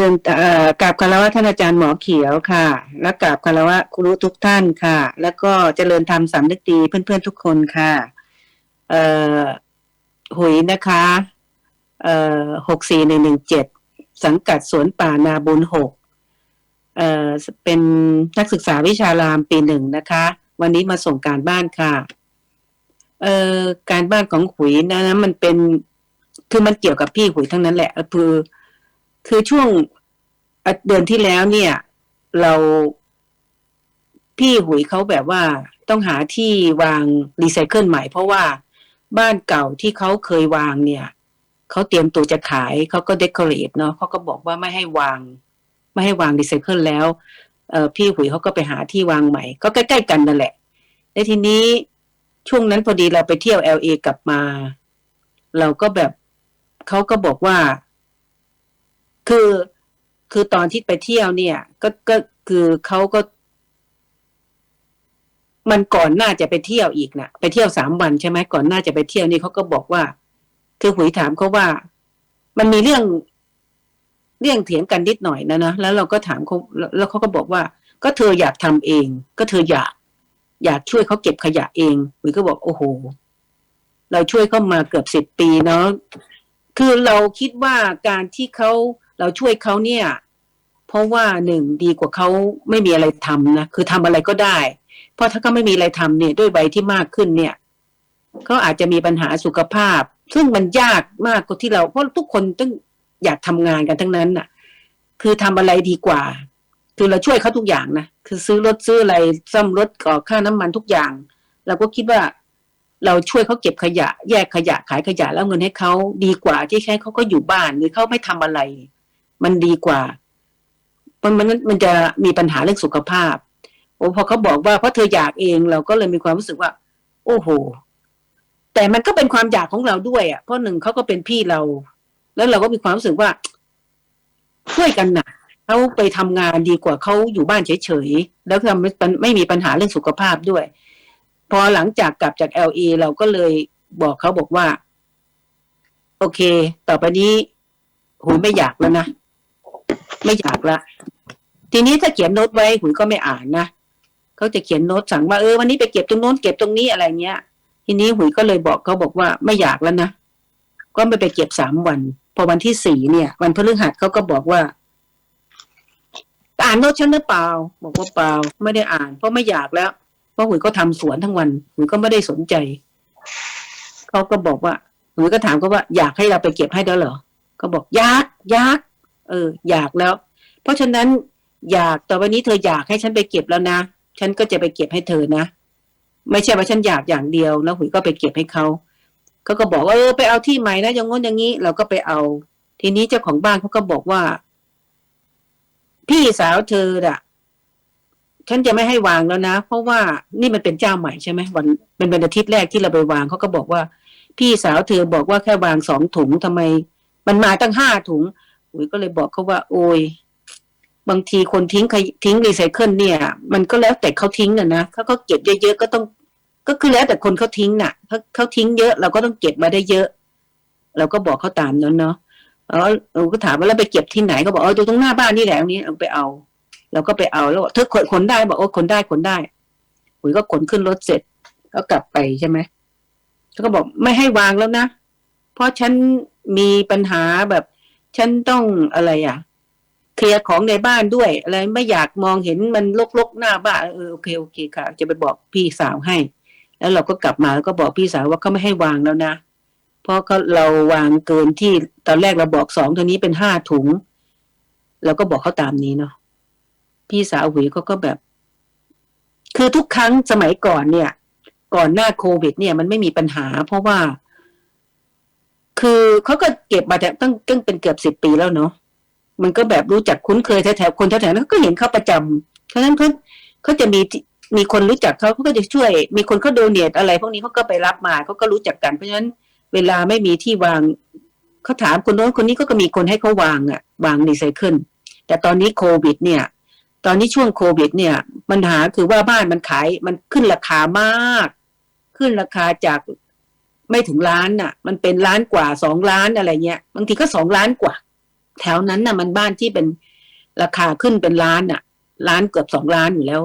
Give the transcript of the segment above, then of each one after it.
ริญเอ่อกราบคารวะท่านอาจารย์หมอเขียวค่ะ และกราบคารวะครูทุกท่านค่ะ แล้วก็เจริญธรรมสามนึกดีเพื่อนๆทุกคนค่ะ เอ่อหุยนะคะ เอ่อหกสี่หนึ่งหนึ่งเจ็ดสังกัดสวนป่านาบุญหกเอ่อเป็นนักศึกษาวิชารามปีหนึ่งนะคะ วันนี้มาส่งการบ้านค่ะ เอ่อการบ้านของหุยนะนะมันเป็นคือมันเกี่ยวกับพี่หุยทั้งนั้นแหละคือ คือช่วงเดือนที่แล้วเนี่ย เราพี่หุยเขาแบบว่าต้องหาที่วางรีไซเคิลใหม่ เพราะว่าบ้านเก่าที่เขาเคยวางเนี่ยเขาเตรียมตัวจะขายเขาก็เดคอเรทเนาะเขาก็บอกว่าไม่ให้วาง ไม่ให้วางรีไซเคิลแล้วเออพี่หุยเขาก็ไปหาที่วางใหม่ ก็ใกล้ๆกันนั่นแหละแล้วทีนี้ช่วงนั้นพอดีเราไปเที่ยวเอลเอกลับมา เราก็แบบเขาก็บอกว่า คือคือตอนที่ไปเที่ยวเนี่ย ก็ก็คือเขาก็ มันก่อนหน้าจะไปเที่ยวอีกนะไปเที่ยวสามวันใช่ไหมก่อนหน้าจะไปเที่ยวนี่เขาก็บอกว่า คือหุยถามเขาว่า มันมีเรื่องเรื่องเถียงกันนิดหน่อยนะนะแล้วเราก็ถามเขาแล้วเขาก็บอกว่า ก็เธออยากทำเอง ก็เธออยาก อยากช่วยเขาเก็บขยะเองหุยก็บอกโอ้โห เราช่วยเขามาเกือบสิบปีเนาะคือเราคิดว่าการที่เขา เราช่วยเขาเนี่ย เพราะว่าหนึ่งดีกว่าเขาไม่มีอะไรทำนะคือทำอะไรก็ได้ เพราะถ้าเขาไม่มีอะไรทำเนี่ย ด้วยใบที่มากขึ้นเนี่ยเขาอาจจะมีปัญหาสุขภาพ ซึ่งมันยากมากกว่าที่เราเพราะทุกคนต้องอยากทำงานกันทั้งนั้นน่ะ คือทำอะไรดีกว่า คือเราช่วยเขาทุกอย่างนะคือซื้อรถซื้ออะไรซ่อมรถก่อค่าน้ำมันทุกอย่างเราก็คิดว่าเราช่วยเขาเก็บขยะ แยกขยะขายขยะแล้วเงินให้เขาดีกว่าที่แค่เขาก็อยู่บ้านหรือเขาไม่ทำอะไร มันดีกว่า มันมันมันจะมีปัญหาเรื่องสุขภาพโอ้พอเขาบอกว่าเพราะเธออยากเองเราก็เลยมีความรู้สึกว่า โอ้โห แต่มันก็เป็นความอยากของเราด้วยอะเพราะหนึ่งเขาก็เป็นพี่เรา แล้วเราก็มีความรู้สึกว่าช่วยกันนะเขาไปทำงานดีกว่าเขาอยู่บ้านเฉยๆแล้วทำไม่ไม่มีปัญหาเรื่องสุขภาพด้วย พอหลังจากกลับจากเอลเอเราก็เลยบอกเขาบอกว่า โอเค ต่อไปนี้หุยไม่อยากแล้วนะ ไม่อยากละ ทีนี้ถ้าเขียนโน้ตไว้หุยก็ไม่อ่านนะเขาจะเขียนโน้ตสั่งว่าเออวันนี้ไปเก็บตรงโน้นเก็บตรงนี้อะไรเงี้ย ทีนี้หุยก็เลยบอกเขาบอกว่าไม่อยากแล้วนะก็ไม่ไปเก็บสามวัน พอวันที่สี่เนี่ย วันพฤหัสเขาก็บอกว่า อ่านโน้ตฉันหรือเปล่า บอกว่าเปล่าไม่ได้อ่าน เพราะไม่อยากแล้ว เพราะหุยก็ทำสวนทั้งวันหุยก็ไม่ได้สนใจเขาก็บอกว่าหุยก็ถามเขาว่า อยากให้เราไปเก็บให้แล้วเหรอก็บอกอยากอยาก เออ อยากแล้ว เพราะฉะนั้นอยากต่อไปนี้เธออยากให้ฉันไปเก็บแล้วนะ ฉันก็จะไปเก็บให้เธอนะ ไม่ใช่ว่าฉันอยากอย่างเดียวแล้วหุยก็ไปเก็บให้เขาเขาก็บอกว่าเออไปเอาที่ใหม่นะอย่างง้นอย่างนี้ เราก็ไปเอา ทีนี้เจ้าของบ้านเขาก็บอกว่า พี่สาวเธออะฉันจะไม่ให้วางแล้วนะ เพราะว่านี่มันเป็นเจ้าใหม่ใช่ไหมวันเป็นวันอาทิตย์แรกที่เราไปวางเขาก็บอกว่า พี่สาวเธอบอกว่าแค่วางสองถุงทำไม มันมาตั้งห้าถุง อุ๋ยก็เลยบอกเขาว่า โอ้ยบางทีคนทิ้งขยทิ้งรีไซเคิลเนี่ย มันก็แล้วแต่เขาทิ้งน่ะนะเขาก็เก็บเยอะๆก็ต้อง ก็คือแล้วแต่คนเขาทิ้งน่ะเขาเขาทิ้งเยอะ เราก็ต้องเก็บมาได้เยอะ เราก็บอกเขาตามนั้นเนาะแล้วเราก็ถามว่าแล้วไปเก็บที่ไหนก็บอกเออตรงหน้าบ้านนี่แหละตรงนี้เอาไปเอาเราก็ไปเอาแล้วบอกเธอขนขนได้บอกโอ้ขนได้ขนได้อุ๋ยก็ขนขึ้นรถเสร็จ ก็กลับไปใช่ไหมเขาก็บอกไม่ให้วางแล้วนะเพราะฉันมีปัญหาแบบ ฉันต้องอะไรอะ เคลียร์ของในบ้านด้วย อะไรไม่อยากมองเห็นมันลกๆหน้าบ้านเออโอเคโอเคค่ะ จะไปบอกพี่สาวให้ แล้วเราก็กลับมาแล้วก็บอกพี่สาวว่าเขาไม่ให้วางแล้วนะ เพราะเขาเราวางเกินที่ตอนแรกเราบอกสองตัวนี้เป็นห้าถุงเราก็บอกเขาตามนี้เนาะพี่สาวหวีเขาก็แบบ คือทุกครั้งสมัยก่อนเนี่ย ก่อนหน้าโควิด เนี่ยมันไม่มีปัญหา เพราะว่า คือเขาก็เก็บมาแต่ตั้งตั้งเป็นเกือบสิบปีแล้วเนาะมันก็แบบรู้จักคุ้นเคยแถวๆคนแถวๆนั้นก็เห็นเขาประจำเพราะฉะนั้นเขาเขาจะมีมีคนรู้จักเขาเขาก็จะช่วย มีคนเขาโดเนทอะไร พวกนี้เขาก็ไปรับมาเขาก็รู้จักกันเพราะฉะนั้นเวลาไม่มีที่วางเขาถามคนโน้นคนนี้ก็ก็มีคนให้เขาวางอะวางรีไซเคิลแต่ตอนนี้โควิด เนี่ย ตอนนี้ช่วงโควิด เนี่ยปัญหาคือว่าบ้านมันขายมันขึ้นราคามาก ขึ้นราคาจาก ไม่ถึงล้านน่ะ มันเป็นล้านกว่าสองล้านอะไรเงี้ยบางทีก็สองล้านกว่า แถวนั้นน่ะ มันบ้านที่เป็นราคาขึ้นเป็นล้านอะ ล้านเกือบสองล้านอยู่แล้ว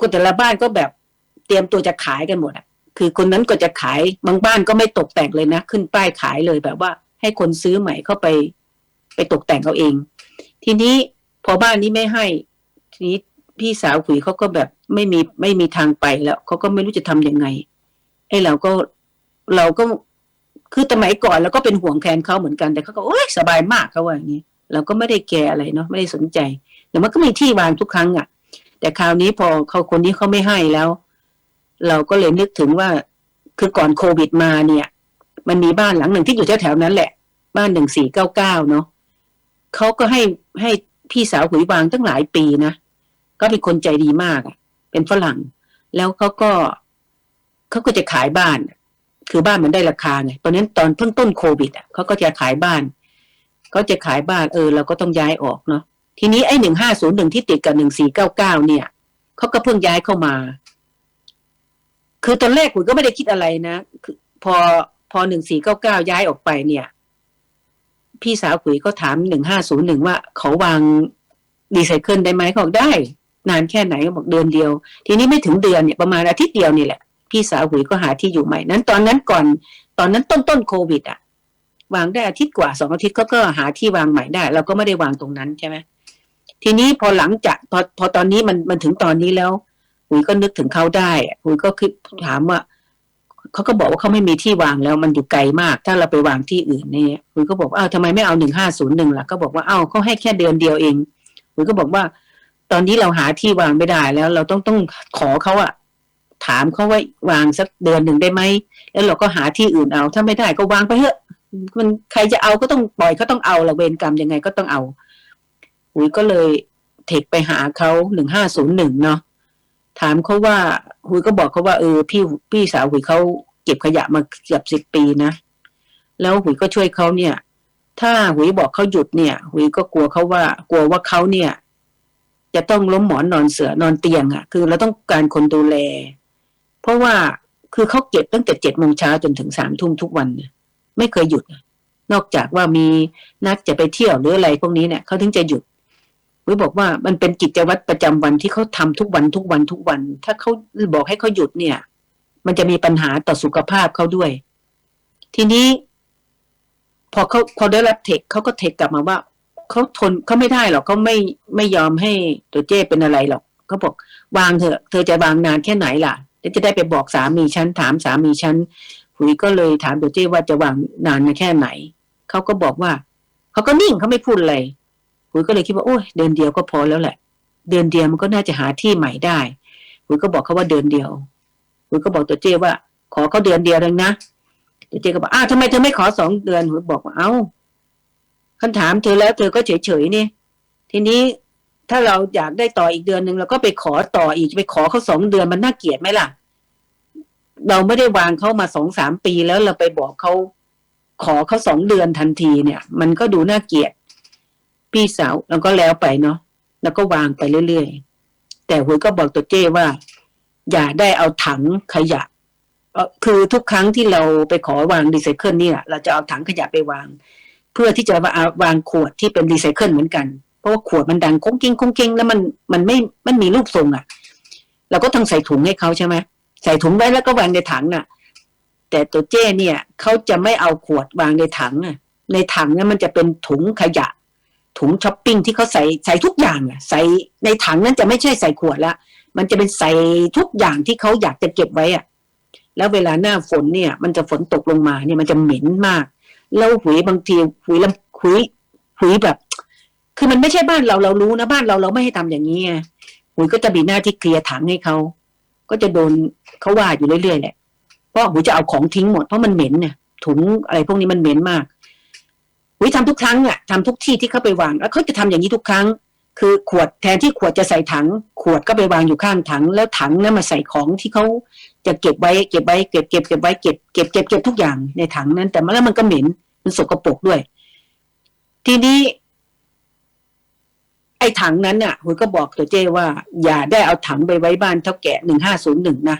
คนแต่ละบ้านก็แบบเตรียมตัวจะขายกันหมดอะ คือคนนั้นก็จะขายบางบ้านก็ไม่ตกแต่งเลยนะขึ้นป้ายขายเลยแบบว่า ให้คนซื้อใหม่เข้าไป ไปตกแต่งเอาเอง ทีนี้พอบ้านนี้ไม่ให้ ทีนี้พี่สาวขุยเขาก็แบบไม่มีไม่มีทางไปแล้วเขาก็ไม่รู้จะทำยังไงไอ้เราก็ เราก็คือสมัยก่อนเราก็เป็นห่วงแทนเขาเหมือนกันแต่เขาก็โอ๊ยสบายมากเขาว่าอย่างนี้เราก็ไม่ได้แกอะไรเนาะไม่ได้สนใจแต่มันก็มีที่วางทุกครั้งอะ แต่คราวนี้พอเขาคนนี้เขาไม่ให้แล้ว เราก็เลยนึกถึงว่าคือก่อนโควิดมาเนี่ย มันมีบ้านหลังหนึ่งที่อยู่แถวๆนั้นแหละ บ้านหนึ่งสี่เก้าเก้าเนาะเขาก็ให้ให้พี่สาวหุยวางตั้งหลายปีนะก็เป็นคนใจดีมากเป็นฝรั่ง แล้วเขาก็เขาก็จะขายบ้าน คือบ้านมันได้ราคาไงตอนนั้นตอนเพิ่งต้นโควิดอะเขาก็จะขายบ้านเขาจะขายบ้านเออเราก็ต้องย้ายออกเนาะทีนี้ไอ้หนึ่งห้าศูนย์หนึ่งที่ติดกับหนึ่งสี่เก้าเก้าเนี่ยเขาก็เพิ่งย้ายเข้ามา คือตอนแรกคุณก็ไม่ได้คิดอะไรนะคือพอพอหนึ่งสี่เก้าเก้าย้ายออกไปเนี่ย พี่สาวขุยก็ถามหนึ่งห้าศูนย์หนึ่งว่าเขาวางรีไซเคิลได้ไหมเขาบอกได้ นานแค่ไหนก็บอกเดือนเดียว ทีนี้ไม่ถึงเดือนเนี่ยประมาณอาทิตย์เดียวนี่แหละ พี่สาวหุยก็หาที่อยู่ใหม่นั้น ตอนนั้นก่อน ตอนนั้นต้นต้นโควิดอะวางได้อาทิตย์กว่าสองอาทิตย์ก็ก็หาที่วางใหม่ได้ เราก็ไม่ได้วางตรงนั้นใช่ไหมทีนี้พอหลังจากพอพอตอนนี้มันมันถึงตอนนี้แล้วหุยก็นึกถึงเขาได้หุยก็คิดถามว่าเขาก็บอกว่าเขาไม่มีที่วางแล้วมันอยู่ไกลมาก ถ้าเราไปวางที่อื่นเนี่ยหุยก็บอกว่าอ้าวทำไมไม่เอาหนึ่งห้าศูนย์หนึ่งล่ะก็บอกว่าอ้าวเขาให้แค่เดือนเดียวเองหุยก็บอกว่า ตอนนี้เราหาที่วางไม่ได้แล้ว เราต้องต้องขอเขาอะ ถามเขาว่าวางสักเดือนหนึ่งได้ไหม แล้วเราก็หาที่อื่นเอา ถ้าไม่ได้ก็วางไปเถอะ มันใครจะเอาก็ต้องปล่อยก็ต้องเอาละเวรกรรมยังไงก็ต้องเอาหุยก็เลยเทคไปหาเขาหนึ่งห้าศูนย์หนึ่งเนาะถามเขาว่าหุยก็บอกเขาว่าเออพี่พี่สาวหุยเขาเก็บขยะมาเกือบสิบปีนะ แล้วหุยก็ช่วยเขาเนี่ย ถ้าหุยบอกเขาหยุดเนี่ยหุยก็กลัวเขาว่า กลัวว่าเขาเนี่ย จะต้องล้มหมอนนอนเสือนอนเตียงอะ่ะ คือเราต้องการคนดูแล เพราะว่าคือเขาเก็บตั้งแต่เจ็ดโมงเช้าจนถึงสามทุ่มทุกวันไม่เคยหยุด นอกจากว่ามีนัดจะไปเที่ยวหรืออะไรพวกนี้เนี่ยเขาถึงจะหยุดวิบอกว่ามันเป็นกิจวัตรประจำวันที่เขาทำทุกวันทุกวันทุกวัน ถ้าเขาบอกให้เขาหยุดเนี่ย มันจะมีปัญหาต่อสุขภาพเขาด้วย ทีนี้ พอเขาพอได้รับเทคเขาก็เทคกลับมาว่าเขาทนเขาไม่ได้หรอกเขาไม่ไม่ยอมให้ตัวเจ้เป็นอะไรหรอกเขาบอกวางเถอะ เธอจะวางนานแค่ไหนล่ะ แล้วจะได้ไปบอกสามีฉันถามสามีฉันหุยก็เลยถามตัวเจ้ว่าจะวางนานแค่ไหนเขาก็บอกว่าเขาก็นิ่งเขาไม่พูดอะไรหุยก็เลยคิดว่าโอ้ยเดือนเดียวก็พอแล้วแหละ เดือนเดียวมันก็น่าจะหาที่ใหม่ได้หุยก็บอกเขาว่าเดือนเดียวหุยก็บอกตัวเจ้ว่า ขอเขาเดือนเดียวเลยนะตัวเจ้ก็บอกอ้าวทำไมเธอไม่ขอสองเดือนหุยบอกว่าเอ้าคำถามเธอแล้วเธอก็เฉยๆนี่ทีนี้ ถ้าเราอยากได้ต่ออีกเดือนหนึ่งเราก็ไปขอต่ออีกไปขอเขาสองเดือนมันน่าเกลียดไหมล่ะ เราไม่ได้วางเขามาสองสามปีแล้วเราไปบอกเขาขอเขาสองเดือนทันทีเนี่ย มันก็ดูน่าเกลียด พี่สาวแล้วก็แล้วไปเนาะแล้วก็วางไปเรื่อยๆ แต่หุยก็บอกตัวเจ้ว่า อย่าได้เอาถังขยะคือทุกครั้งที่เราไปขอวางรีไซเคิลเนี่ย เราจะเอาถังขยะไปวาง เพื่อที่จะวางขวดที่เป็นรีไซเคิลเหมือนกัน เพราะว่าขวดมันดังก้งกิ้งก้งกิ้งแล้วมันมันไม่มันมีรูปทรงอะ่ะเราก็ต้องใส่ถุงให้เขาใช่ไหมใส่ถุงไว้แล้วก็วางในถังน่ะ แต่ตัวเจ้เนี่ยเขาจะไม่เอาขวดวางในถังอะ ในถังเนี่ยมันจะเป็นถุงขยะ ถุงช้อปปิ้งที่เขาใส่ใส่ทุกอย่างอะใส่ในถังนั้นจะไม่ใช่ใส่ขวดละมันจะเป็นใส่ทุกอย่างที่เขาอยากจะเก็บไว้อะ แล้วเวลาหน้าฝนเนี่ย มันจะฝนตกลงมาเนี่ยมันจะเหม็นมาก แล้วหุยบางทีหุยลำหุยหุยแบบ คือมันไม่ใช่บ้านเราเรารู้นะบ้านเราเราไม่ให้ทำอย่างนี้ไงหุยก็จะมีหน้าที่เคลียร์ถังให้เขาก็จะโดนเขาว่าอยู่เรื่อยๆแหละเพราะหุยจะเอาของทิ้งหมดเพราะมันเหม็นเนี่ยถุงอะไรพวกนี้มันเหม็นมากหุยทำทุกครั้งอะทำทุกที่ที่เขาไปวางแล้วเขาจะทำอย่างนี้ทุกครั้ง คือขวดแทนที่ขวดจะใส่ถัง ขวดก็ไปวางอยู่ข้างถัง แล้วถังนั้นมาใส่ของที่เขาจะเก็บไว้เก็บไว้เก็บเก็บเก็บไว้เก็บเก็บเก็บเก็บทุกอย่างในถังนั้น แต่แล้วมันก็เหม็นมันสกปรกด้วย ทีนี้ ไอ้ถังนั้นน่ะหุยก็บอกตัวเจ้ว่า อย่าได้เอาถังไปไว้บ้านเท่าแก่หนึ่งห้าศูนย์หนึ่งนะ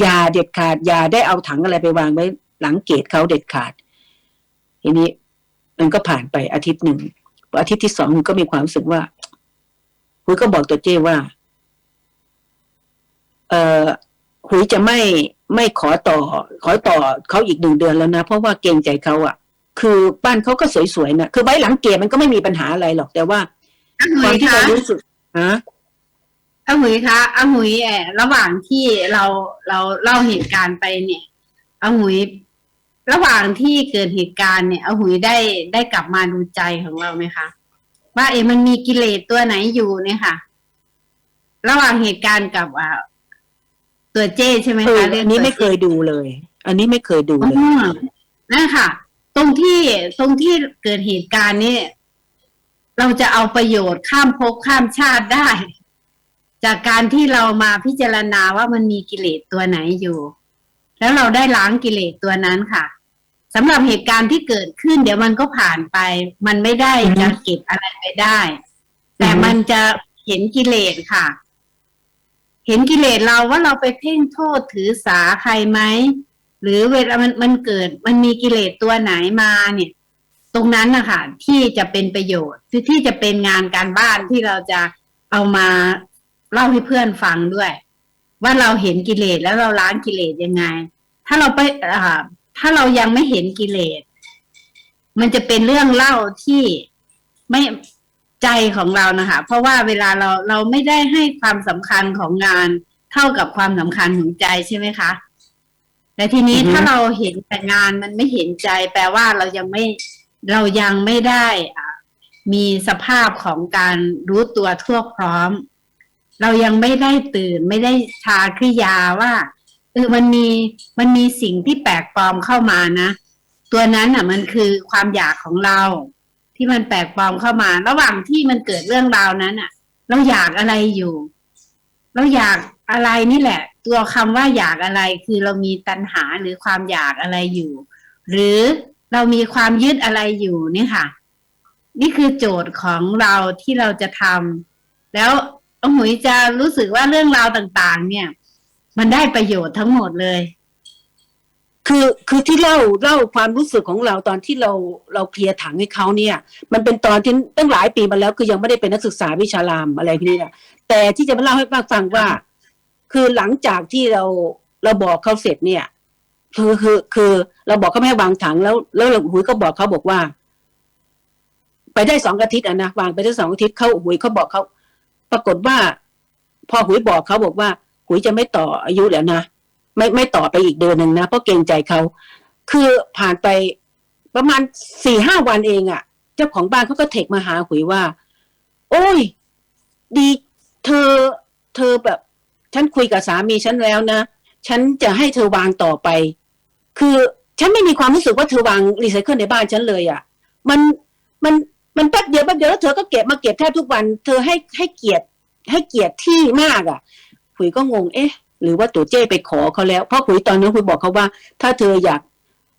อย่าเด็ดขาด อย่าได้เอาถังอะไรไปวางไว้หลังเกตเขาเด็ดขาด ทีนี้ มันก็ผ่านไปอาทิตย์หนึ่งอาทิตย์ที่สองหุยก็มีความรู้สึกว่าหุยก็บอกตัวเจ้ว่า เออหุยจะไม่ไม่ขอต่อ ขอต่อเขาอีกหนึ่งเดือนแล้วนะ เพราะว่าเกรงใจเขาอะ คือบ้านเขาก็สวยๆนะคือไว้หลังเกตมันก็ไม่มีปัญหาอะไรหรอกแต่ว่า อาหุความยที่คะเรารู้สึกฮะอาหุยคะอาหุยแอบระหว่างที่เราเราเล่าเหตุการณ์ไปเนี่ยอาหุย ระหว่างที่เกิดเหตุการณ์เนี่ยอาหุยได้ได้กลับมาดูใจของเราไหมคะว่าเอะมันมีกิเลสตัวไหนอยู่เนี่ยค่ะ ระหว่างเหตุการณ์กับอ่าตัวเจ้ใช่ไหมเออคะเรื่อังนนี้ตัวไม่เคยดูเลย อันนี้ไม่เคยดูอ๋เลยอนั่นค่ะ ตรงที่ตรงที่เกิดเหตุการณ์นี้ เราจะเอาประโยชน์ข้ามภพข้ามชาติได้ จากการที่เรามาพิจารณาว่ามันมีกิเลสตัวไหนอยู่ แล้วเราได้ล้างกิเลสตัวนั้นค่ะสำหรับเหตุการณ์ที่เกิดขึ้น เดี๋ยวมันก็ผ่านไป มันไม่ได้จะเก็บอะไรไปได้ แต่มันจะเห็นกิเลสค่ะ เห็นกิเลสเราว่าเราไปเพ่งโทษถือสาใครไหมหรือเวลามันมันเกิด มันมีกิเลสตัวไหนมาเนี่ย ตรงนั้นนะคะที่จะเป็นประโยชน์ที่ที่จะเป็นงานการบ้านที่เราจะเอามาเล่าให้เพื่อนฟังด้วย ว่าเราเห็นกิเลสแล้วเราล้างกิเลสยังไง ถ้าเราไปอ่าถ้าเรายังไม่เห็นกิเลส มันจะเป็นเรื่องเล่าที่ไม่ใจของเรานะคะ เพราะว่าเวลาเราเราไม่ได้ให้ความสำคัญของงานเท่ากับความสำคัญของใจใช่ไหมคะแต่ทีนี้อือฮึถ้าเราเห็นแต่งานมันไม่เห็นใจ แปลว่าเรายังไม่ เรายังไม่ได้มีสภาพของการรู้ตัวทั่วพร้อม เรายังไม่ได้ตื่นไม่ได้ชาคริยาว่าเออมันมีมันมีสิ่งที่แปลกปลอมเข้ามานะ ตัวนั้นอะ มันคือความอยากของเรา ที่มันแปลกปลอมเข้ามา ระหว่างที่มันเกิดเรื่องราวนั้นอะ เราอยากอะไรอยู่ เราอยากอะไรนี่แหละ ตัวคำว่าอยากอะไรคือเรามีตัณหาหรือความอยากอะไรอยู่ หรือ เรามีความยึดอะไรอยู่นี่ค่ะ นี่คือโจทย์ของเราที่เราจะทำแล้วอหุยจะรู้สึกว่าเรื่องราวต่าง ๆ เนี่ย มันได้ประโยชน์ทั้งหมดเลย คือคือที่เล่าเล่าความรู้สึกของเราตอนที่เราเราเคลียร์ถังให้เขาเนี่ย มันเป็นตอนที่ตั้งหลายปีมาแล้วคือยังไม่ได้เป็นนักศึกษาวิชารามอะไรพวกนี้นะแต่ที่จะมาเล่าให้ป้าฟังว่า คือหลังจากที่เราเราบอกเขาเสร็จเนี่ย คือคือคือเราบอกเขาไม่ให้วางถังแล้ว แล้วเราหุยก็บอกเขาบอกว่า ไปได้สองอาทิตย์อะนะวางไปได้สองอาทิตย์เขาหุยเขาบอกเขาปรากฏว่า พอหุยบอกเขาบอกว่า หุยจะไม่ต่ออายุแล้วนะไม่ไม่ต่อไปอีกเดือนหนึ่งนะเพราะเกรงใจเขาคือผ่านไปประมาณสี่ห้าวันเองอะ่ะ เจ้าของบ้านเขาก็เทคมาหาหุยว่า โอ้ย ดี เธอ เธอแบบ ฉันคุยกับสามีฉันแล้วนะ ฉันจะให้เธอวางต่อไป คือฉันไม่มีความรู้สึกว่าเธอวางรีไซเคิลในบ้านฉันเลยอะ่ะ มันมันมันแป๊บเดียวแป๊บเดียวแล้วเธอก็เก็บมาเก็บแทบทุกวัน เธอให้ให้เกียรติให้เกียรติที่มากอะ่ะหุยก็งงเอ๊ะ หรือว่าตัวเจ้ไปขอเขาแล้วเพราะหุยตอนนั้นหุยบอกเขาว่า ถ้าเธออยาก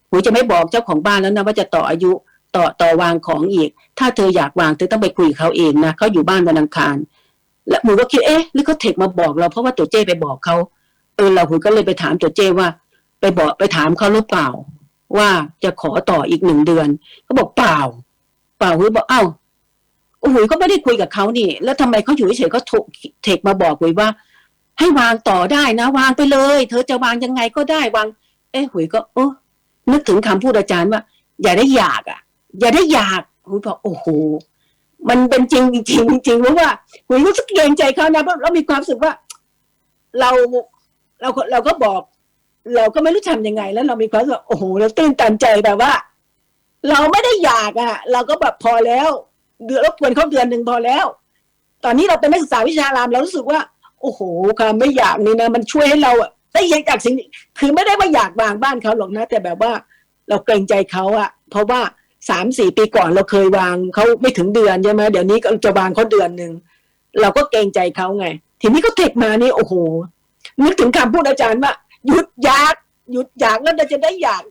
หุยจะไม่บอกเจ้าของบ้านแล้วนะว่าจะต่ออายุต่อต่อวางของอีก ถ้าเธออยากวางเธอต้องไปคุยกับเขาเองนะเขาอยู่บ้านวันอังคาร และหุยก็คิดเอ๊ะหรือเขาเทคมาบอกเราเพราะว่าตัวเจ้ไปบอกเขาเออเราหุยก็เลยไปถามตัวเจ้ว่า ไปบอกไปถามเขาหรือเปล่า ว่าจะขอต่ออีกหนึ่งเดือนเขาบอกเปล่า เปล่าหุยบอกเอ้าโอ้โหก็ไม่ได้คุยกับเขานี่ แล้วทำไมเขาอยู่เฉยๆเขาเทคมาบอกหุยว่า ให้วางต่อได้นะ วางไปเลย เธอจะวางยังไงก็ได้วาง เอ้หุยก็เออนึกถึงคำพูดอาจารย์ว่า อย่าได้อยากอะ อย่าได้อยากหุยบอกโอ้โหมันเป็นจริงจริงจริงเพราะว่าหุยรู้สึกเกรงใจเขานะเพราะเรามีความรู้สึกว่า เราเราเราก็บอก เราก็ไม่รู้ทำยังไง แล้วเรามีความรู้สึกว่าโอ้โหเราตื่นตันใจแบบว่า เราไม่ได้อยากอะ เราก็แบบพอแล้ว เดือนรบกวนเขาเดือนหนึ่งพอแล้ว ตอนนี้เราเป็นนักศึกษาวิชารามเรารู้สึกว่า โอ้โหความไม่อยากนี่นะมันช่วยให้เราอะได้ยากจากสิ่งคือไม่ได้ว่าอยากวางบ้านเขาหรอกนะ แต่แบบว่า เราเกรงใจเขาอะเพราะว่าสามสี่ปีก่อนเราเคยวางเขาไม่ถึงเดือนใช่ไหมเดี๋ยวนี้ก็จะวางเขาเดือนหนึ่งเราก็เกรงใจเขาไง ทีนี้ก็เทคมานี่โอ้โหนึกถึงคำพูดอาจารย์ว่า หยุดอยาก หยุดอยากแล้วเราจะได้อยาก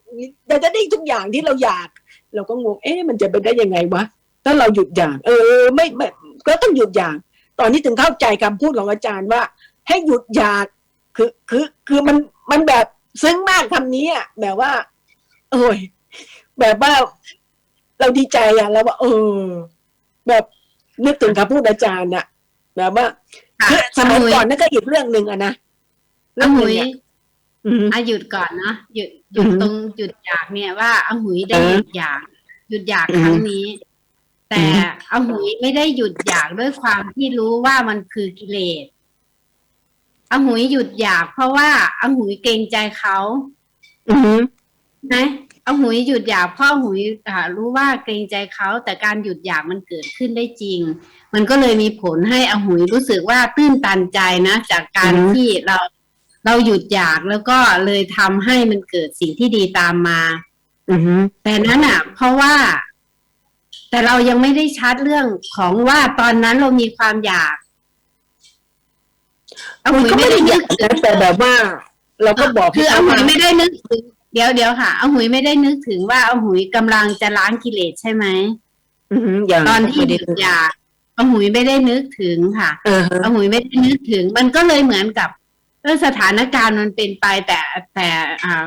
เราจะได้ทุกอย่างที่เราอยาก เราก็งงเอ๊ะมันจะเป็นได้ยังไงวะถ้าเราหยุดอยาก เออไม่ไม่ก็ต้องหยุดอยาก ตอนนี้ถึงเข้าใจคำพูดของอาจารย์ว่า ให้หยุดอยากคือคือคือมันมันแบบซึ้งมากคำนี้อะแบบว่า โอ้ยแบบว่าเราดีใจอะแล้วว่า เออ แบบนึกถึงคำพูดอาจารย์น่ะ แบบว่าค่ะคือสมัยอาหุยก่อนนั่นก็อีกเรื่องหนึ่งอะนะเรื่อาองหหุนึ่งยเนี่ย อืมอะหยุดก่อนเนาะหยุดหยุดอือฮึตรงหยุดอยากเนี่ยว่าอาหุยได้เออหยุดอยากหยุดอยากอือฮึครั้งนี้ แต่อือฮึอาหุยไม่ได้หยุดอยากด้วยความที่รู้ว่ามันคือกิเลสอาหุยหยุดอยากเพราะว่าอาหุยเกรงใจเขาอืมนะอาหุยหยุดอยากเพราะอาหุยอ่ารู้ว่าเกรงใจเขาแต่การหยุดอยากมันเกิดขึ้นได้จริง มันก็เลยมีผลให้อาหุยรู้สึกว่าตื้นตันใจนะ จากการที่เรา เราหยุดอยากแล้วก็เลยทำให้มันเกิดสิ่งที่ดีตามมาอืมแต่นั้นอะ เพราะว่า แต่เรายังไม่ได้ชัดเรื่องของว่าตอนนั้นเรามีความอยากอามันหุยก็ไม่ไม่ได้ได้อนึยากกนะแต่แบบว่า เราก็บอกคือให้อาเขาหุมายไม่ได้นึกถึงเดี๋ยวเดี๋ยวค่ะอาหุยไม่ได้นึกถึงว่าอาหุยกำลังจะล้างกิเลสใช่ไหมอืมอย่างตอนที่ไม่หได้ยุดอยากอาหุยไม่ได้นึกถึงค่ะเออฮะอาหุยไม่ได้นึกถึง มันก็เลยเหมือนกับ เออสถานการณ์มันเป็นไปแต่แต่อ่า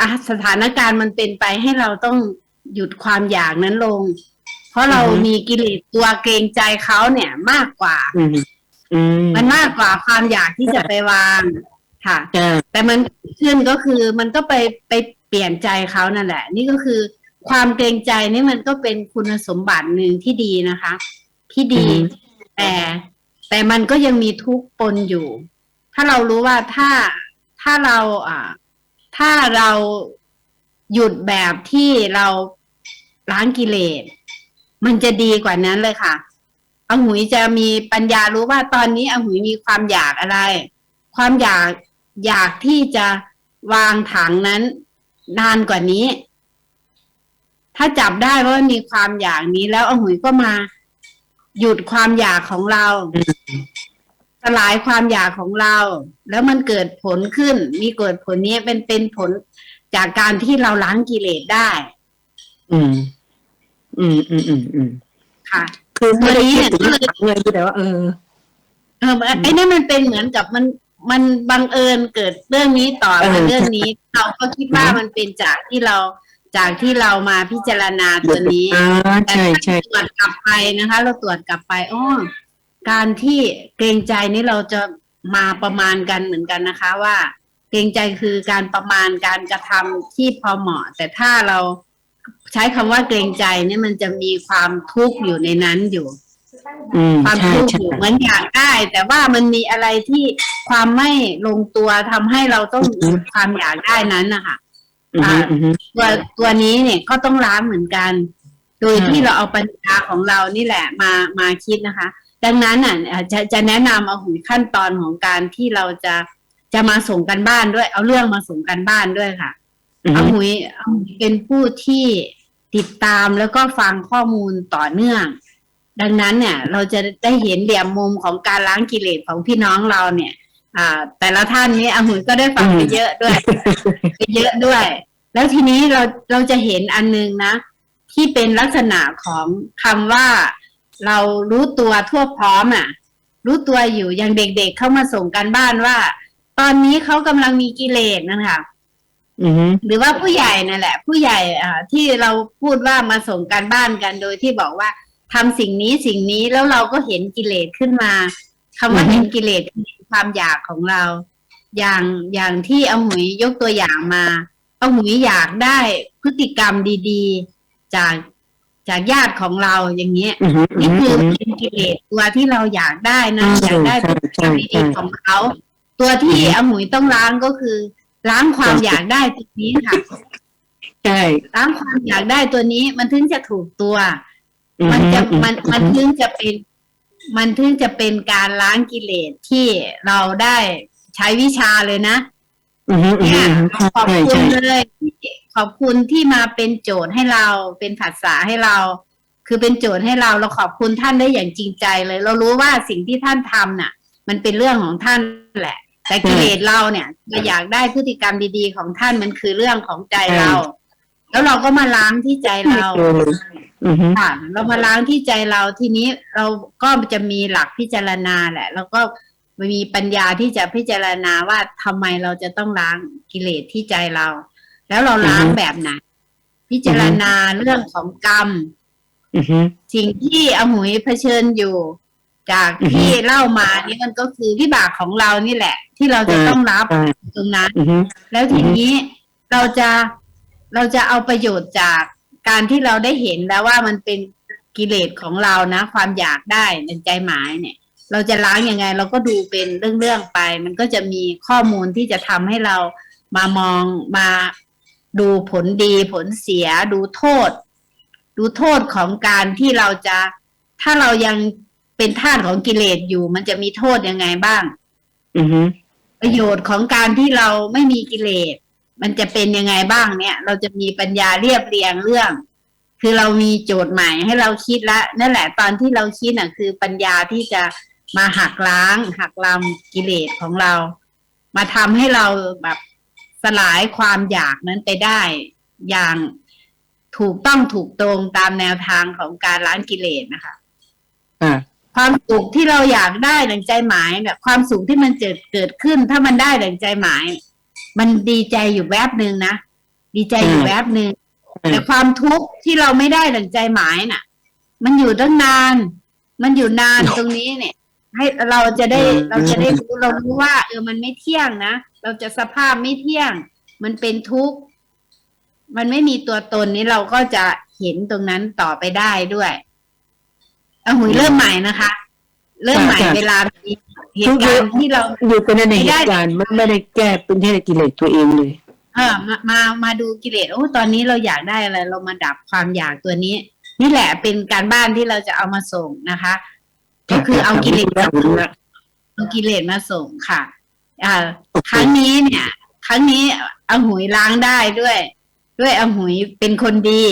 อะสถานการณ์มันเป็นไปให้เราต้องหยุดความอยากนั้นลง เพราะเรามีกิเลสตัวเกรงใจเขาเนี่ยมากกว่า อืมอืมมันมากกว่าความอยากที่จะไปวางค่ะใช่แต่มันขึ้นก็คือมันก็ไปไปเปลี่ยนใจเขานั่นแหละ นี่ก็คือความเกรงใจนี่มันก็เป็นคุณสมบัติหนึ่งที่ดีนะคะ ที่ดีแต่แต่มันก็ยังมีทุกข์ปนอยู่ ถ้าเรารู้ว่าถ้าถ้าเราอ่าถ้าเราหยุดแบบที่เราล้างกิเลสมันจะดีกว่านั้นเลยค่ะอาหุยจะมีปัญญารู้ว่าตอนนี้อาหุยมีความอยากอะไร ความอยากอยากที่จะวางถังนั้น นานกว่านี้ ถ้าจับได้ว่ามีความอยากนี้แล้วอาหุยก็มา หยุดความอยากของเรา สลายความอยากของเรา แล้วมันเกิดผลขึ้น มีเกิดผลนี้เป็นเป็นผลจากการที่เราล้างกิเลสได้ อืม อืมอืมอืมอืมค่ะ คือไม่ได้คิดถึงวันนี้ถังเลยแต่ว่าเออเออไอ้นั่นมันเป็นเหมือนกับมันมันบังเอิญเกิดเรื่องนี้ต่อเอมาอเรื่องนี้ เราก็คิดว่ามันเป็นจากที่เราจากที่เรามาพิจารณาตัวนี้อ่าใช่ใช่ตรวจกลับไปนะคะ เราตรวจกลับไปอ้อ การที่เกรงใจนี้เราจะมาประมาณกันเหมือนกันนะคะ ว่าเกรงใจคือการประมาณการกระทำที่พอเหมาะ แต่ถ้าเราใช้คำว่าเกรงใจเนี่ยมันจะมีความทุกข์อยู่ในนั้นอยู่อืมความใช่ทุกข์ใช่อยู่เหมือนอยากได้ แต่ว่ามันมีอะไรที่ความไม่ลงตัวทำให้เราต้องหยุดความอยากได้นั้นนะคะอืมอืมอืมตัวตัวนี้เนี่ยก็ต้องล้างเหมือนกัน โดยใช่ที่เราเอาปัญญาของเรานี่แหละ มามาคิดนะคะ ดังนั้นอะอะจะจะแนะนำเอาหุยขั้นตอนของการที่เราจะจะมาส่งกันบ้านด้วย เอาเรื่องมาส่งกันบ้านด้วยค่ะอืมเอาหุยเอาหุยเป็นผู้ที่ติดตามแล้วก็ฟังข้อมูลต่อเนื่อง ดังนั้นเนี่ย เราจะได้เห็นเหลี่ยมมุมของการล้างกิเลสของพี่น้องเราเนี่ย อ่า แต่ละท่านนี้อาหุยก็ได้ฟังไปเยอะด้วยไปเยอะด้วย แล้วทีนี้เราเราจะเห็นอันนึงนะ ที่เป็นลักษณะของคำว่า เรารู้ตัวทั่วพร้อมอะ รู้ตัวอยู่อย่างเด็กๆเข้ามาส่งกันบ้านว่า ตอนนี้เขากำลังมีกิเลสนะคะอืมหรือว่าผู้ใหญ่นั่นแหละ ผู้ใหญ่อ่าที่เราพูดว่ามาส่งการบ้านกันโดยที่บอกว่าทำสิ่งนี้สิ่งนี้แล้วเราก็เห็นกิเลสขึ้นมาคำว่าเห็นกิเลสคือความอยากของเรา อย่างอย่างที่เอาหมุยยกตัวอย่างมาเอาหมุยอยากได้พฤติกรรมดี ๆ จาก จากญาติของเราอย่างเงี้ยอืมอืมนี่คืออืมเป็นกิเลสตัวที่เราอยากได้นะอืมอยากได้พใช่ฤติกรรมใช่ดีใช่ๆของเขาตัวที่อืมอาหมุยต้องล้างก็คือ ล้างความอยากได้ตัวนี้ค่ะใช่ล้างความอยากได้ตัวนี้ มันถึงจะถูกตัวอืมันจะอืมันมันถึงจะเป็น มันถึงจะเป็นการล้างกิเลสที่เราได้ใช้วิชาเลยนะอืมอืมเนี่ยอืมขอบใช่คุณใช่เลยที่ ขอบคุณที่มาเป็นโจทย์ให้เราเป็นผัสสะให้เรา คือเป็นโจทย์ให้เราเราขอบคุณท่านได้อย่างจริงใจเลย เรารู้ว่าสิ่งที่ท่านทำน่ะ มันเป็นเรื่องของท่านแหละ แต่กิเลสเราเนี่ยเราอยากได้พฤติกรรมดีๆของท่านมันคือเรื่องของใจเรา แล้วเราก็มาล้างที่ใจเราเอออืมค่ะเรามาล้างที่ใจเราทีนี้เราก็จะมีหลักพิจารณาแหละ แล้วก็มีปัญญาที่จะพิจารณาว่าทำไมเราจะต้องล้างกิเลสที่ใจเรา แล้วเราล้างแบบไหนพิจารณาเรื่องของกรรมอือฮึสิ่งที่อาหุยเผชิญอยู่ จากอือฮึที่เล่ามานี่มันก็คือวิบากของเรานี่แหละ ที่เราจะต้องรับใช่ตรงนั้นอือฮึแล้วทีนี้เราจะเราจะเอาประโยชน์จากการที่เราได้เห็นแล้วว่ามันเป็นกิเลสของเรานะ ความอยากได้ในใจหมายเนี่ย เราจะล้างยังไง เราก็ดูเป็นเรื่องๆไป มันก็จะมีข้อมูลที่จะทำให้เรามามองมา ดูผลดีผลเสียดูโทษ ดูโทษของการที่เราจะ ถ้าเรายังเป็นทาสของกิเลสอยู่ มันจะมีโทษยังไงบ้าง อือฮึประโยชน์ของการที่เราไม่มีกิเลสมันจะเป็นยังไงบ้างเนี่ย เราจะมีปัญญาเรียบเรียงเรื่อง คือเรามีโจทย์ใหม่ให้เราคิดละนั่นแหละตอนที่เราคิดน่ะ คือปัญญาที่จะมาหักล้าง หักลำกิเลสของเรา มาทำให้เราแบบ สลายความอยากนั้นไปได้อย่างถูกต้องถูกตรงตามแนวทางของการล้างกิเลสนะคะอ่าความสุขที่เราอยากได้ดังใจหมายแบบความสุขที่มันเกิดเกิดขึ้น ถ้ามันได้ดังใจหมาย มันดีใจอยู่แวบหนึ่งนะดีใจอยู่แวบหนึ่งอืมแต่ความทุกข์ที่เราไม่ได้ดังใจหมายน่ะ มันอยู่ตั้งนาน มันอยู่นานตรงนี้เนี่ย ให้เราจะได้อืมเราจะได้รู้เรารู้ว่า เออมันไม่เที่ยงนะ เราจะสภาพไม่เที่ยง มันเป็นทุกข์ มันไม่มีตัวตนนี้เราก็จะเห็นตรงนั้นต่อไปได้ด้วยเอาหุยเริ่มใหม่นะคะ เริ่มใหม่ค่ะเวลามีเหตุการณ์ที่เราอยู่เป็นในไม่เหได้ตุการณ์มันไม่ได้แก้เป็นที่กิเลสตัวเองเลยเออมามามาดูกิเลสโอ้ตอนนี้เราอยากได้อะไร เรามาดับความอยากตัวนี้ นี่แหละเป็นการบ้านที่เราจะเอามาส่งนะคะ ก็คือเอากิเลสมาส่งเอากิเลสมาส่งค่ะ อ่า ครั้งนี้เนี่ย ครั้งนี้เอาหุยล้างได้ด้วย ด้วยเอาหุยเป็นคนดี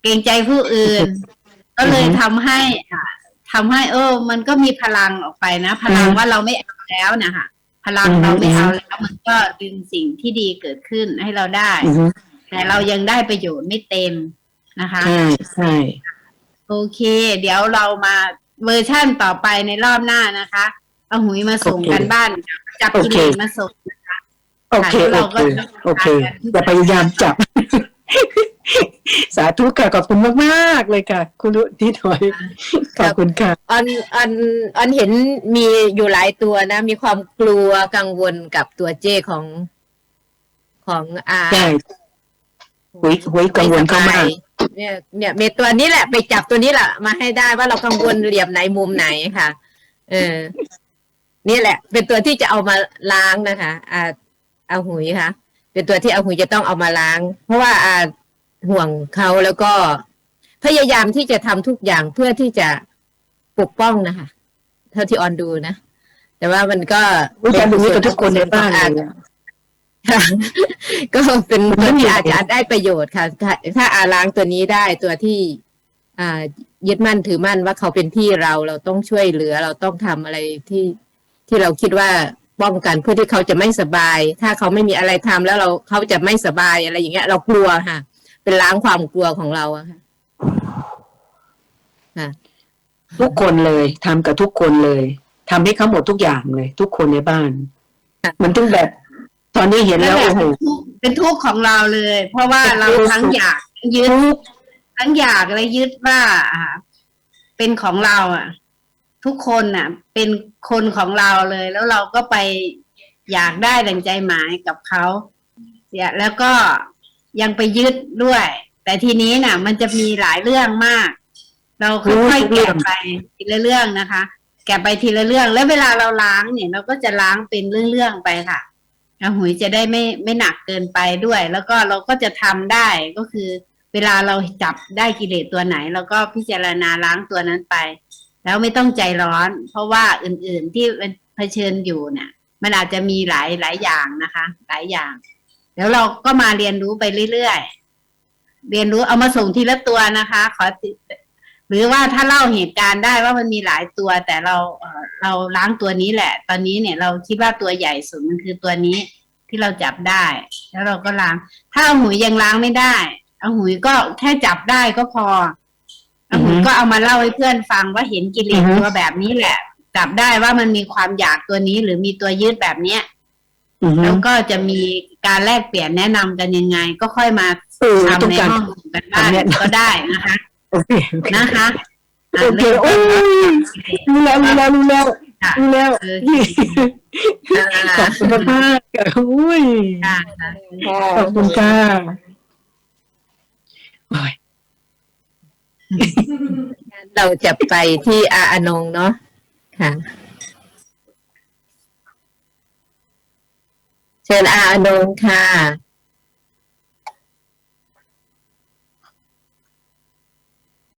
เกรงใจผู้อื่น ก็เลยทำให้อ่าทำให้ เออ มันก็มีพลังออกไปนะพลังอืมว่าเราไม่เอาแล้วนะคะพลังอืมเราไม่เอาแล้วมันก็ดึงสิ่งที่ดีเกิดขึ้นให้เราได้อือฮึแต่เรายังได้ประโยชน์ไม่เต็มนะคะใช่ใช่โอเค เดี๋ยวเรามาเวอร์ชั่นต่อไปในรอบหน้านะคะ เอาหุยมาส่งกันบ้านจับกิเลสมาส่ง โอเคค่ะโอเราก็เค จะโอเคทำกันจะพยายามจับ สาธุค่ะ ขอบคุณมาก ๆ เลยค่ะ คุณลุที่ถอย ขอบคุณค่ะ ออนออนออนเห็นมีอยู่หลายตัวนะ มีความกลัวกังวลกับตัวเจ้ของของอาใช่ หุยหุยกังวลเข้ามาไสบยเนี่ยเนี่ยมีตัวนี้แหละ ไปจับตัวนี้แหละมาให้ได้ว่าเรากังวลเหลี่ยมไหนมุมไหนค่ะ เออ นี่แหละ เป็นตัวที่จะเอามาล้างนะคะอาเอาหุยค่ะ เป็นตัวที่เอาหุยจะต้องเอามาล้าง เพราะว่าอาห่วงเขาแล้วก็พยายามที่จะทำทุกอย่างเพื่อที่จะปกป้องนะคะ เท่าที่ออนดูนะ แต่ว่ามันก็รู้จักรู้กับทุกคนในบ้านเลยอะค่ะก็เป็นมันตัวไม่มีที่อาจจะได้ประโยชน์ค่ะถ้าถ้าอาล้างตัวนี้ได้ตัวที่ อ่ายึดมั่นถือมั่นว่าเขาเป็นพี่เราเราต้องช่วยเหลือเราต้องทำอะไรที่ ที่เราคิดว่าป้องกันเพื่อที่เขาจะไม่สบาย ถ้าเขาไม่มีอะไรทำแล้วเราเขาจะไม่สบายอะไรอย่างเงี้ย เรากลัวค่ะ เป็นล้างความกลัวของเราอะค่ะค่ะทุกคนเลยทำกับทุกคนเลยทำให้เขาหมดทุกอย่างเลย ทุกคนในบ้านค่ะมันต้องแบบ ตอนนี้เห็นนั่แล้นวแหละโอ้โหเป็นทุกข์เป็นทุกข์ของเราเลย เพราะว่าเราทั้งอยากยึดทุกทั้งอยากและยึดว่าอ่าเป็นของเรา อะ ทุกคนอะ เป็นคนของเราเลย แล้วเราก็ไปอยากได้ดังใจหมายกับเขาเนี่ยแล้วก็ยังไปยึดด้วย แต่ทีนี้น่ะ มันจะมีหลายเรื่องมาก เราค่อยๆแกะไปทีละเรื่องนะคะ แกะไปทีละเรื่อง แล้วเวลาเราล้างเนี่ย เราก็จะล้างเป็นเรื่องๆไปค่ะอาหุยจะได้ไม่ไม่หนักเกินไปด้วย แล้วก็เราก็จะทำได้ก็คือ เวลาเราจับได้กิเลสตัวไหนเราก็พิจารณาล้างตัวนั้นไป แล้วไม่ต้องใจร้อน เพราะว่าอื่นๆที่เผชิญอยู่เนี่ย มันอาจจะมีหลายหลายอย่างนะคะ หลายอย่าง แล้วเราก็มาเรียนรู้ไปเรื่อยๆเรียนรู้เอามาส่งทีละตัวนะคะ ขอหรือว่าถ้าเล่าเหตุการณ์ได้ว่ามันมีหลายตัว แต่เราเอ่อเราล้างตัวนี้แหละ ตอนนี้เนี่ยเราคิดว่าตัวใหญ่สุดมันคือตัวนี้ที่เราจับได้ แล้วเราก็ล้าง ถ้าเอาหุยยังล้างไม่ได้ เอาหุยก็แค่จับได้ก็พอ ก็เอามาเล่าให้เพื่อนฟังว่าเห็นกิเลสตัวแบบนี้แหละจับได้ว่ามันมีความอยากตัวนี้หรือมีตัวยืดแบบเนี้ยแล้วก็จะมีการแลกเปลี่ยนแนะนำกันยังไง ก็ค่อยมาทำในห้องกันบ้านก็ได้นะคะนะคะโอเคโอ้ยรู้แล้วรู้แล้วรู้แล้วรู้แล้วขอบคุณมากอุ้ยขอบคุณค่ะ เราจะไปที่อาอนงเนาะค่ะเชิญอาอนงค่ะ